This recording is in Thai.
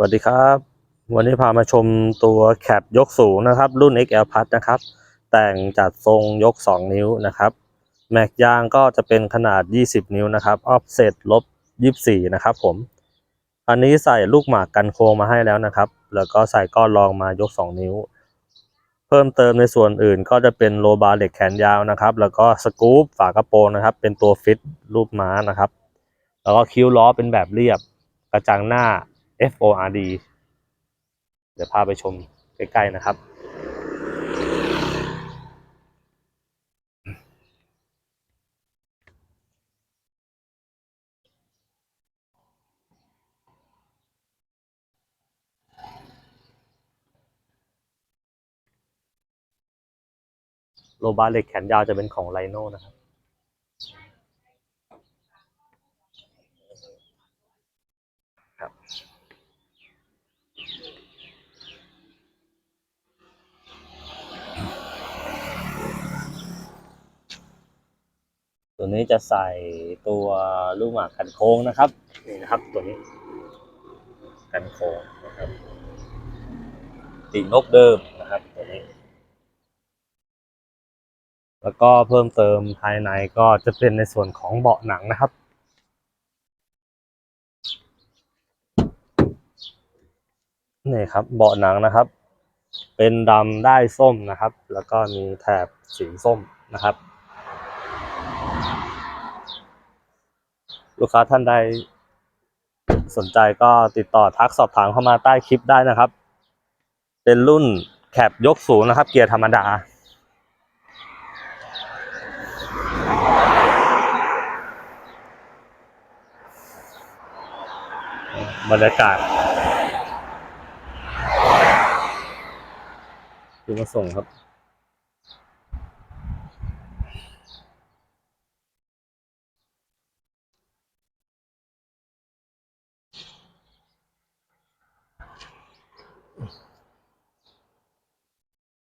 สวัสดีครับ วันนี้พามาชมตัวแคปยกสูงนะครับ รุ่น XL Plus นะครับ แต่งจัดทรงยก 2 นิ้วนะครับ แม็กยางก็จะเป็นขนาด 20 นิ้วนะครับออฟเซตลบ 24 นะครับผม อันนี้ใส่ลูกหมากกันโค้งมาให้แล้วนะครับ แล้วก็ใส่ก้อนรองมายก 2 นิ้ว เพิ่มเติมในส่วนอื่นก็จะเป็นโลบาร์เหล็กแขนยาวนะครับ แล้วก็สกู๊ปฝากระโปรงนะครับ เป็นตัวฟิตรูปม้านะครับ แล้วก็คิ้วล้อเป็นแบบเรียบ กระจังหน้า FORD เดี๋ยวพาไปชมใกล้ๆนะครับ โลบาเหล็กแขนยาวจะเป็นของไลโน่นะครับครับ ตัวนี้จะใส่ตัวลูกหมากกันโค้งนะครับนี่นะครับตัวนี้ กันโค้งนะครับปีกนกเดิมนะครับตัวนี้ แล้วก็เพิ่มเติมภายในก็จะเป็นในส่วนของเบาะหนังนะครับนี่ครับเบาะหนังนะครับ เป็นดำได้ส้มนะครับ แล้วก็มีแถบสีส้มนะครับ ลูกค้าท่านใดสนใจก็ติดต่อทักสอบถามเข้ามาใต้คลิปได้นะครับ เป็นรุ่นแคปยกสูงนะครับ เกียร์ธรรมดา บรรยากาศที่มาส่งครับ